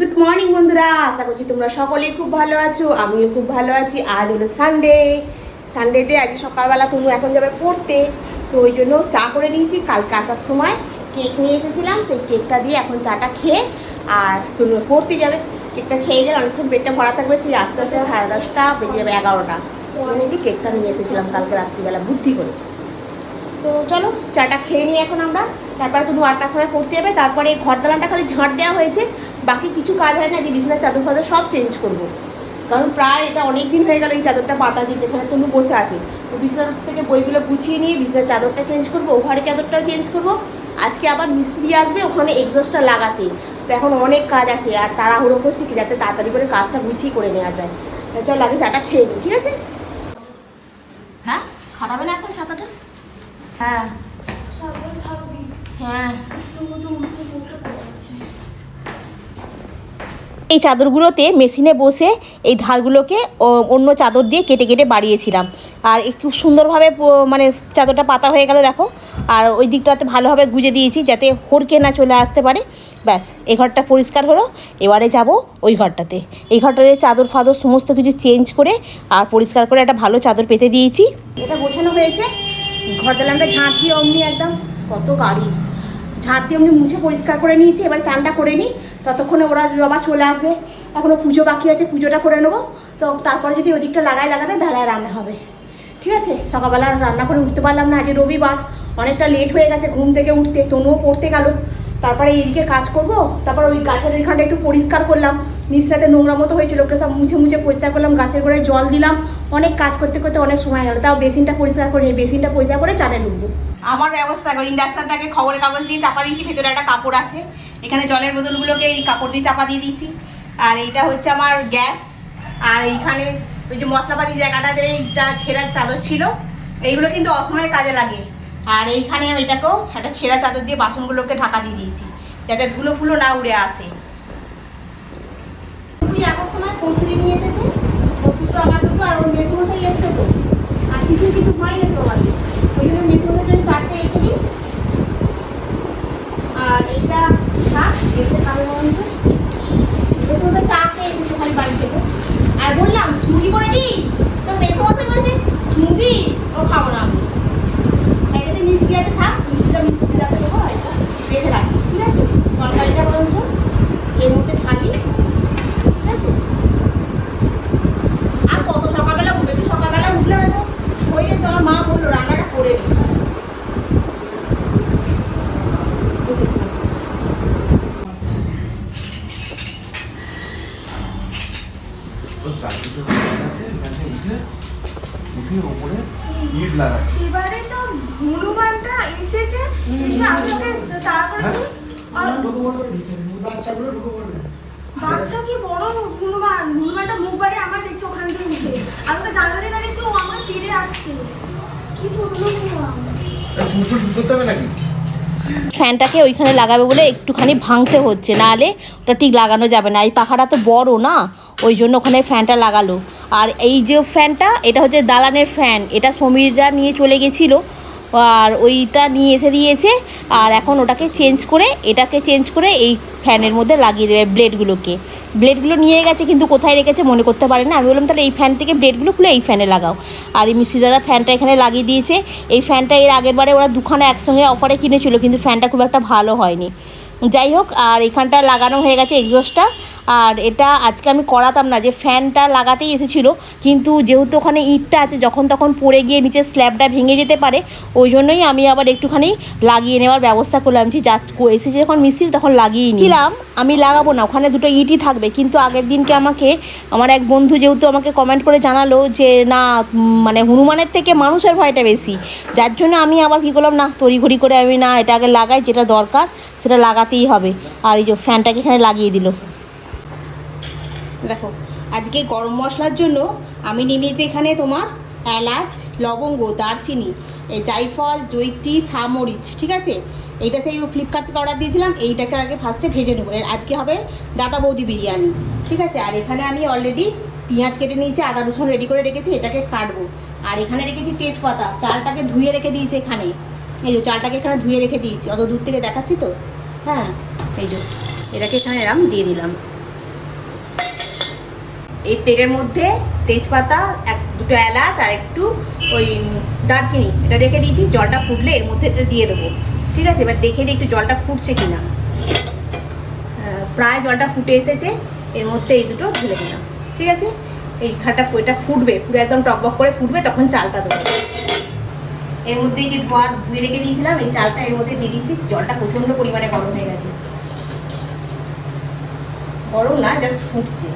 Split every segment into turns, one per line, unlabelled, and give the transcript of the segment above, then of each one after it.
Good morning বন্ধুরা। আশা করছি তোমরা সকলেই খুব ভালো আছো, আমিও খুব ভালো আছি। আজ হলো সানডে সানডেতে আজ সকালবেলা তুমি এখন যাবে পড়তে। তো ওই জন্য চা করে নিয়েছি। কালকে আসার সময় কেক নিয়ে এসেছিলাম। সেই কেকটা দিয়ে এখন চাটা খেয়ে আর তুমি পড়তে যাবে। কেকটা খেয়ে গেলে অনেকক্ষণ পেটটা ভরা থাকবে। সেই আস্তে আস্তে সাড়ে দশটা বেজে যাবে এগারোটা। আমি একটু কেকটা নিয়ে এসেছিলাম কালকে রাত্রিবেলা, বুদ্ধি করে। তো চলো, চাটা খেয়ে নিই এখন আমরা। তারপরে তুমি আটটার সময় পড়তে যাবে। তারপরে ঘর দালানটা খালি ঝাঁট দেওয়া হয়েছে। বাকি কিছু কাজ হয় না যে বিছানার চাদর ফাদর সব চেঞ্জ করব। কারণ প্রায় এটা অনেক দিন হয়ে গেল এই চাদরটা পাতা যে যেখানে তুমি বসে আছে। তো বিছানার থেকে বইগুলো গুছিয়ে নিয়ে বিছানার চাদরটা চেঞ্জ করব ঘরে চাদরটাও চেঞ্জ করব। আজকে আবার মিস্ত্রি আসবে ওখানে এক্সস্টটা লাগাতে। তো এখন অনেক কাজ আছে আর তাড়াহুড়ো করছি কি যাতে তাড়াতাড়ি করে কাজটা গুছিয়ে করে নেওয়া যায়। চল আগে চাটা খেয়ে নিই ঠিক আছে? হ্যাঁ খাটাবে না এখন ছাতাটা হ্যাঁ। হ্যাঁ। এই চাদরগুলোতে মেশিনে বসে এই ধারগুলোকে অন্য চাদর দিয়ে কেটে কেটে বাড়িয়েছিলাম। আর একটু সুন্দরভাবে মানে চাদরটা পাতা হয়ে গেল, দেখো। আর ওই দিকটাতে ভালোভাবে গুজে দিয়েছি যাতে হড়কে না চলে আসতে পারে। ব্যাস, এই ঘরটা পরিষ্কার হলো। এবারে যাব ওই ঘরটাতে। এই ঘরটাতে চাদর ফাদর সমস্ত কিছু চেঞ্জ করে আর পরিষ্কার করে একটা ভালো চাদর পেতে দিয়েছি। এটা গোছানো হয়েছে। ঘর দালানটা ঝাঁট দিয়ে অমনি একদম। কত গাড়ি। ঝাঁট দিয়ে আমি মুছে পরিষ্কার করে নিয়েছি, এবার চানটা করে নিই। ততক্ষণে ওরা আবার চলে আসবে। এখনও পুজো বাকি আছে, পুজোটা করে নেব। তো তারপরে যদি ওদিকটা লাগাই লাগাবে, বেলায় রান্না হবে। ঠিক আছে? সকালবেলা রান্না করে উঠতে পারলাম না, আজ রবিবার। অনেকটা লেট হয়ে গেছে ঘুম থেকে উঠতে, তনুও পড়তে গেল। তারপরে এইদিকে কাজ করব। তারপর ওই গাছের ওইখানটা একটু পরিষ্কার করলাম। নিচটাতে নোংরা মতো হয়েছিল ওকে সব মুছে মুছে পরিষ্কার করলাম। গাছের গোড়ায় জল দিলাম। অনেক কাজ করতে করতে অনেক সময় গেল। তাও বেসিনটা পরিষ্কার করে বেসিনটা পরিষ্কার করে চানে ঢুকবো। আমার ব্যবস্থা ইন্ডাকশানটাকে খবরের কাগজ দিয়ে চাপা দিয়েছি ভেতরে একটা কাপড় আছে। এখানে জলের বোতলগুলোকে এই কাপড় দিয়ে চাপা দিয়ে দিয়েছি আর এইটা হচ্ছে আমার গ্যাস। আর এইখানে ওই যে মশলাপাতি জায়গাটাতে এইটা ছেঁড়ার চাদর ছিল। এইগুলো কিন্তু অসময়ে কাজে লাগে। আর এইখানে এটাকেও একটা ছেঁড়া চাদর দিয়ে বাসনগুলোকে ঢাকা দিয়ে দিয়েছি, যাতে ধুলো ফুলো না উড়ে আসে। আসার সময় কচুরি নিয়ে এসেছে, কচুরি আমার দুটো আর ওর মেসমশাই এসছে তো। আর কিছু কিছু হয়নি তো আমাদের ওই জন্য মেসমশাই জন্য চারটে এসে দিই আর এইটা থাক এসে খাবে বন্ধ মেসমশাই চারটে এসেছে খালি বাড়ি থেকে আর বললাম, স্মুদি করে দিই তো মেসমশাই বলছে, স্মুদি, ও খাব না আমি। এটাতে মিষ্টি আছে, থাক, মিষ্টিটা মিষ্টি রাখতে দেবো এটা বেঁধে রাখি, ঠিক আছে? তরকারিটা বরঞ্চ এর মধ্যে ঢালি, ঠিক আছে? আর কত সকালবেলা উঠবে? সকালবেলা উঠলে হয়তো হয়ে যেত আমার মা বলল, রান্নাটা করে নি
ওই প্রাকৃতিক আছে এখানে উঠে উঠে ওপরে ইট লাগাচ্ছে
সেবারে তো হনুমানটা এসেছে এসে আমি ওকে তাড়া করেছি আর
বাচ্চাগুলো ঢুকে পড়বে
কি বড় হনুমান হনুমানটা মুখ বাড়ি আমার দেখছে ওখান থেকে উঠে জানলা দাঁড়িয়েছি ও আমার ফিরে আসছে। কি ছোট লোক
করতে হবে নাকি?
ফ্যানটাকে ওইখানে লাগাবে বলে একটুখানি ভাঙতে হচ্ছে নাহলে ওটা ঠিক লাগানো যাবে না। এই পাখাটা তো বড় না ওই জন্য ওখানে ফ্যানটা লাগালো। আর এই যে ফ্যানটা এটা হচ্ছে দালানের ফ্যান এটা সমীররা নিয়ে চলে গেছিল। আর ওইটা নিয়ে এসে দিয়েছে। আর এখন ওটাকে চেঞ্জ করে, এটাকে চেঞ্জ করে এই ফ্যানের মধ্যে লাগিয়ে দেবে ব্লেডগুলোকে ব্লেডগুলো নিয়ে গেছে কিন্তু কোথায় রেখেছে মনে করতে পারে না। আমি বললাম, তাহলে এই ফ্যান থেকে ব্লেডগুলো খুলে এই ফ্যানে লাগাও। আর এই মিস্ত্রি দাদা ফ্যানটা এখানে লাগিয়ে দিয়েছে। এই ফ্যানটা এর আগের বারে ওরা দুখানা একসঙ্গে অফারে কিনেছিল, কিন্তু ফ্যানটা খুব একটা ভালো হয়নি। যাই হোক, আর এখানটা লাগানো হয়ে গেছে এক্সস্টটা আর এটা আজকে আমি করাতাম না যে ফ্যানটা লাগাতেই এসেছিল। কিন্তু যেহেতু ওখানে ইটটা আছে যখন তখন পড়ে গিয়ে নিচে স্ল্যাবটা ভেঙে যেতে পারে ওই জন্যই আমি আবার একটুখানি লাগিয়ে নেওয়ার ব্যবস্থা করলাম। যে যা এসেছে যখন মিস্ত্রি তখন লাগিয়ে নিলাম আমি লাগাবো না ওখানে দুটো ইটই থাকবে। কিন্তু আগের দিনকে আমাকে আমার এক বন্ধু যেহেতু আমাকে কমেন্ট করে জানালো যে না মানে হনুমানের থেকে মানুষের ভয়টা বেশি। যার জন্য আমি আবার কী করলাম না তড়িঘড়ি করে আমি না এটা আগে লাগাই যেটা দরকার সেটা লাগাতেই হবে। আর এই যে ফ্যানটাকে এখানে লাগিয়ে দিল। দেখো, আজকে গরম মশলার জন্য আমি নিয়ে নিয়েছি এখানে তোমার এলাচ, লবঙ্গ, দারচিনি জাইফল জৈত্রী সামরিচ ঠিক আছে? এইটা সেই ফ্লিপকার্ট থেকে অর্ডার দিয়েছিলাম, এইটাকে আগে ফার্স্টে ভেজে নেব। আজকে হবে দাদা বৌদি বিরিয়ানি, ঠিক আছে? আর এখানে আমি অলরেডি পেঁয়াজ কেটে নিয়েছি, আদা রসুন রেডি করে রেখেছি, এটাকে কাটবো। আর এখানে রেখেছি তেজপাতা, চালটাকে ধুয়ে রেখে দিয়েছি এখানে। এই যে চালটাকে এখানে ধুয়ে রেখে দিয়েছি, অত দূর থেকে দেখাচ্ছি তো? হ্যাঁ এই যে, এটাকে এখানে এরম দিয়ে দিলাম। এই প্লেটের মধ্যে তেজপাতা এক দুটো এলাচ আর একটু ওই দারচিনি এটা রেখে দিয়েছি জলটা ফুটলে এর মধ্যে এটা দিয়ে দেবো। ঠিক আছে? এবার দেখে একটু জলটা ফুটছে কিনা। আহ, প্রায় জলটা ফুটে এসেছে এর মধ্যে এই দুটো ঢেলে দিলাম। ঠিক আছে? এই খাটা এটা ফুটবে পুরো একদম টকবক করে ফুটবে তখন চালটা দেবো। এর মধ্যে যে ধোয়া ধুয়ে রেখে দিয়েছিলাম এই চালটা এর মধ্যে দিয়ে দিচ্ছি। জলটা প্রচণ্ড পরিমাণে গরম হয়ে গেছে। গরম না জাস্ট ফুটছে।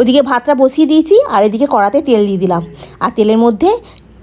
ওদিকে ভাতটা বসিয়ে দিয়েছি আর এদিকে কড়াতে তেল দিয়ে দিলাম। আর তেলের মধ্যে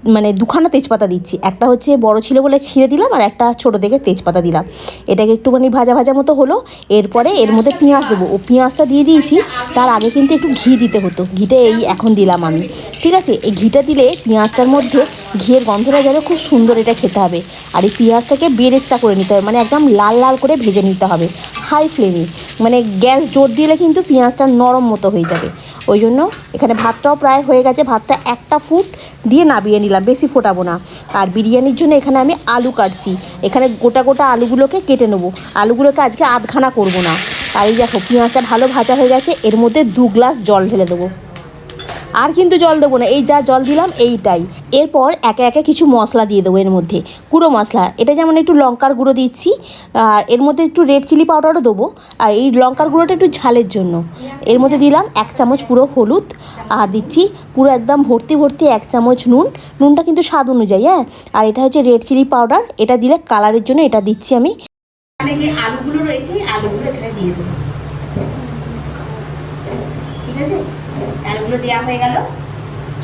মানে দুখানা তেজপাতা দিচ্ছি। একটা হচ্ছে বড় ছিল বলে ছিঁড়ে দিলাম আর একটা ছোটো দেখে তেজপাতা দিলাম। এটাকে একটুখানি ভাজা ভাজা মতো হলো। এরপরে এর মধ্যে পেঁয়াজ দেবো। ও পেঁয়াজটা দিয়ে দিয়েছি। তার আগে কিন্তু একটু ঘি দিতে হতো। ঘিটা এই এখন দিলাম আমি। ঠিক আছে? এই ঘিটা দিলে পেঁয়াজটার মধ্যে ঘিয়ের গন্ধটা যেন খুব সুন্দর এটা খেতে হবে। আর এই পেঁয়াজটাকে বেরেস্তা করে নিতে হবে। মানে একদম লাল লাল করে ভেজে নিতে হবে। হাই ফ্লেমে। মানে গ্যাস জোর দিলে কিন্তু পেঁয়াজটা নরম মতো হয়ে যাবে। ওই জন্য এখানে ভাতটাও প্রায় হয়ে গেছে। ভাতটা একটা ফুট দিয়ে নাবিয়ে নিলাম, বেশি ফোটাবো না। আর বিরিয়ানির জন্য এখানে আমি আলু কাটছি। এখানে গোটা গোটা আলুগুলোকে কেটে নেব। আলুগুলোকে আজকে আধখানা করব না। আর এই দেখো, পেঁয়াজটা ভালো ভাজা হয়ে গেছে, এর মধ্যে দু গ্লাস জল ঢেলে দেবো। আর কিন্তু জল দেবো না। এই যা জল দিলাম, এইটাই। এরপর একে একে কিছু মশলা দিয়ে দেবো এর মধ্যে। গুঁড়ো মশলা। এটা যেমন একটু লঙ্কার গুঁড়ো দিচ্ছি, আর এর মধ্যে একটু রেড চিলি পাউডারও দেবো। আর এই লঙ্কার গুঁড়োটা একটু ঝালের জন্য। এর মধ্যে দিলাম এক চামচ পুরো হলুদ, আর দিচ্ছি পুরো একদম ভর্তি ভর্তি এক চামচ নুন। নুনটা কিন্তু স্বাদ অনুযায়ী হ্যাঁ? আর এটা হচ্ছে রেড চিলি পাউডার এটা দিলে কালারের জন্য এটা দিচ্ছি আমি। আলুগুলো রয়েছে আলুগুলো এখানে দিয়ে দেবো। ঠিক আছে? আলুগুলো দেওয়া হয়ে গেল।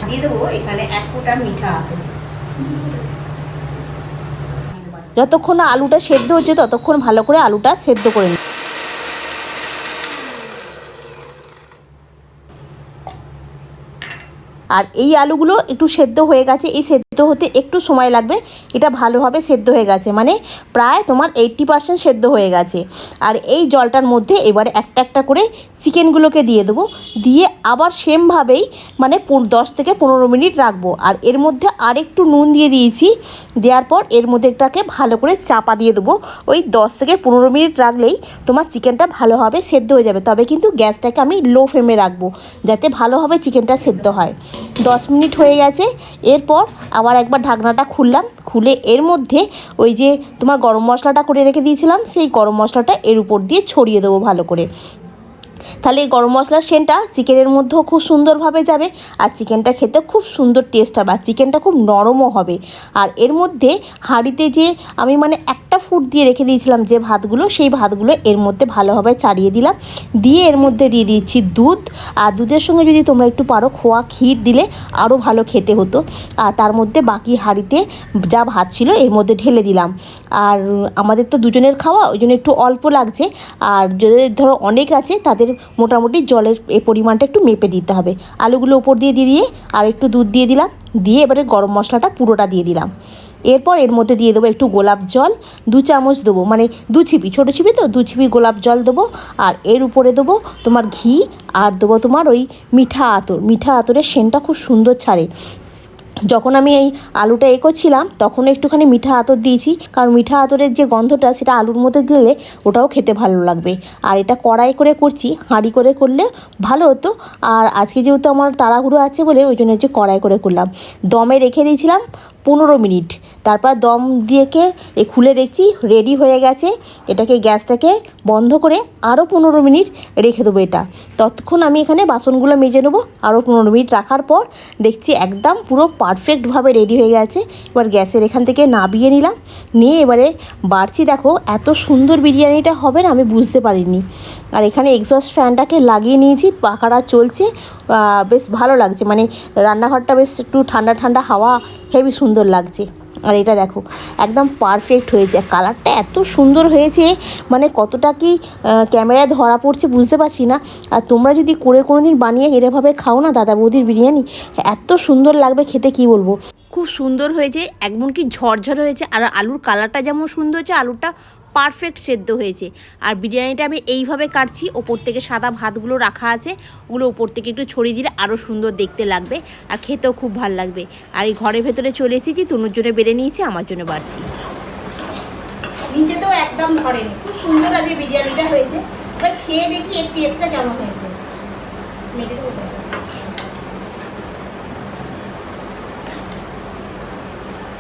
দিয়ে দেবো এখানে এক ফোঁটা মিঠা আতর যতক্ষণ আলুটা সেদ্ধ হচ্ছে, ততক্ষণ ভালো করে আলুটা সেদ্ধ করে নিই। আর এই আলুগুলো একটু সেদ্ধ হয়ে গেছে, এই হতে একটু সময় লাগবে, এটা ভালোভাবে সেদ্ধ হয়ে গেছে। মানে প্রায় তোমার এইট্টি পার্সেন্ট সেদ্ধ হয়ে গেছে। আর এই জলটার মধ্যে এবারে একটা একটা করে চিকেনগুলোকে দিয়ে দেবো। দিয়ে আবার সেমভাবেই মানে দশ থেকে পনেরো মিনিট রাখব। আর এর মধ্যে আরেকটু নুন দিয়ে দিয়েছি। দেওয়ার পর এর মধ্যে এটাকে ভালো করে চাপা দিয়ে দেবো। ওই দশ থেকে পনেরো মিনিট রাখলেই তোমার চিকেনটা ভালোভাবে সেদ্ধ হয়ে যাবে। তবে কিন্তু গ্যাসটাকে আমি লো ফ্লেমে রাখব, যাতে ভালোভাবে চিকেনটা সেদ্ধ হয়। দশ মিনিট হয়ে গেছে। এরপর আবার একবার ঢাকনাটা খুললাম, খুলে এর মধ্যে ওই যে তোমার গরম মশলাটা করে রেখে দিয়েছিলাম, সেই গরম মশলাটা এর উপর দিয়ে ছড়িয়ে দেবো ভালো করে। তাহলে এই গরম মশলার সেনটা চিকেনের মধ্যেও খুব সুন্দরভাবে যাবে, আর চিকেনটা খেতে খুব সুন্দর টেস্ট হবে, আর চিকেনটা খুব নরমও হবে। আর এর মধ্যে হাঁড়িতে যে আমি মানে একটা ফুট দিয়ে রেখে দিয়েছিলাম যে ভাতগুলো, সেই ভাতগুলো এর মধ্যে ভালোভাবে চাড়িয়ে দিলাম। দিয়ে এর মধ্যে দিয়ে দিচ্ছি দুধ। আর দুধের সঙ্গে যদি তোমরা একটু পারো খোয়া ক্ষীর দিলে আরও ভালো খেতে হতো। আর তার মধ্যে বাকি হাঁড়িতে যা ভাত ছিল এর মধ্যে ঢেলে দিলাম। আর আমাদের তো দুজনের খাওয়া, ওই জন্য একটু অল্প লাগছে। আর যদি ধরো অনেক আছে, তাদের মোটামুটি জলের এ পরিমাণটা একটু মেপে দিতে হবে। আলুগুলো উপর দিয়ে দিয়ে দিয়ে আর একটু দুধ দিয়ে দিলাম। দিয়ে এবারে গরম মশলাটা পুরোটা দিয়ে দিলাম। এরপর এর মধ্যে দিয়ে দেবো একটু গোলাপ জল, দু চামচ দেবো মানে দু ছিপি, ছোটো ছিপি তো, দু ছিপি গোলাপ জল দেবো। আর এর উপরে দেবো তোমার ঘি, আর দেবো তোমার ওই মিঠা আতর। মিঠা আতরের সেন্টটা খুব সুন্দর ছাড়ে। যখন আমি এই আলুটা এ করছিলাম, তখন একটুখানি মিঠা আতর দিয়েছি। কারণ মিঠা আতরের যে গন্ধটা, সেটা আলুর মধ্যে দিলে ওটাও খেতে ভালো লাগবে। আর এটা কড়াই করে করছি, হাঁড়ি করে করলে ভালো হতো। আর আজকে যেহেতু আমার তাড়াহুড়ো আছে বলে, ওই জন্য হচ্ছে কড়াই করে করলাম। দমে রেখে দিয়েছিলাম পনেরো মিনিট। তারপর দম দিয়েকে এ খুলে দেখছি রেডি হয়ে গেছে। এটাকে গ্যাসটাকে বন্ধ করে আরও পনেরো মিনিট রেখে দেবো এটা। ততক্ষণ আমি এখানে বাসনগুলো মেজে নেব। আরও পনেরো মিনিট রাখার পর দেখছি একদম পুরো পারফেক্টভাবে রেডি হয়ে গেছে। এবার গ্যাসের এখান থেকে নাবিয়ে নিলাম। নিয়ে এবারে বাড়ছি। দেখো, এত সুন্দর বিরিয়ানিটা হবে না আমি বুঝতে পারিনি। আর এখানে এক্সস্ট ফ্যানটাকে লাগিয়ে নিয়েছি। পাখাটা চলছে। বেশ ভালো লাগছে। মানে রান্নাঘরটা বেশ একটু ঠান্ডা ঠান্ডা হাওয়া হেভি সুন্দর লাগছে। আর এটা দেখো, একদম পারফেক্ট হয়েছে। কালারটা এত সুন্দর হয়েছে মানে কতটা কি ক্যামেরায় ধরা পড়ছে বুঝতে পারছি না। আর তোমরা যদি করে কোনো দিন বানিয়ে এরভাবে খাও না দাদা বৌদির বিরিয়ানি, এত সুন্দর লাগবে খেতে, কি বলব? খুব সুন্দর হয়েছে এমনকি ঝরঝর হয়েছে, আর আলুর কালারটা যেমন সুন্দর হয়েছে আলুটা পারফেক্ট সেদ্ধ হয়েছে। আর বিরিয়ানিটা আমি এইভাবে কাটছি, ওপর থেকে সাদা ভাতগুলো রাখা আছে, ওগুলো ওপর থেকে একটু ছড়িয়ে দিলে আরও সুন্দর দেখতে লাগবে আর খেতেও খুব ভালো লাগবে। আর এই ঘরের ভেতরে চলে এসেছি, তনুর জন্য বেড়ে নিয়েছি, আমার জন্য বাড়ছি। নিচে তো একদম ধরেনি, খুব সুন্দর আজকে বিরিয়ানিটা হয়েছে। এবার খেয়ে দেখি এর টেস্টটা কেমন হয়েছে।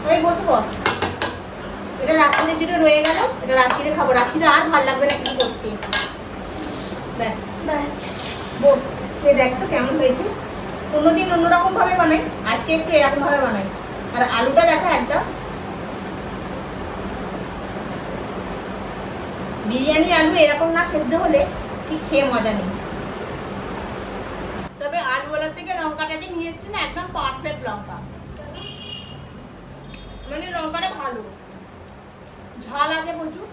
ওই বসে পড়। এটা রাত্রির জন্য রয়ে গেল এটা রাত্রিরে খাব। রাত্রিরে আর ভালো লাগবে না কিছু করতে ব্যাস।
ব্যাস।
বস খেয়ে দেখ তো কেমন হয়েছে। অন্যদিন অন্যরকম ভাবে বানাই আজকে একটু এরকম ভাবে বানাই। আর আলুটা দেখা একদম বিরিয়ানি আলু এরকম না সেদ্ধ হলে ঠিক খেয়ে মজা নেই। তবে আলুওয়ালার থেকে লঙ্কাটা যে নিয়ে এসছি না একদম পারফেক্ট লঙ্কা। মানে লঙ্কাটা ভালো। ঝাল আছে প্রচুর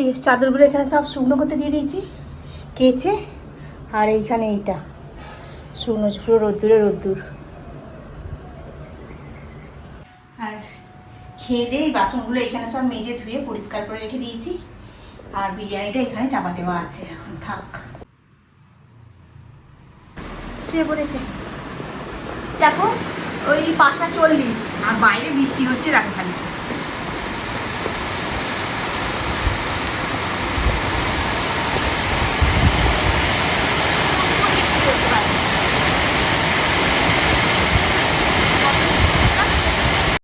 এই চাদরগুলো এখানে সব শুকনো করতে দিয়ে দিয়েছি। কেচে, আর এইখানে এইটা। শুকনো পুরো রোদ্দুরে রোদ্দুর। আর খেয়ে দিয়ে বাসনগুলো এখানে সব মেজে ধুয়ে পরিষ্কার করে রেখে দিয়েছি। আর বিরিয়ানিটা এখানে চাপা দেওয়া আছে। এখন থাক। শুয়ে পড়েছে। দেখো ওই পাঁচটা চল্লিশ আর বাইরে বৃষ্টি হচ্ছে দেখো খালি।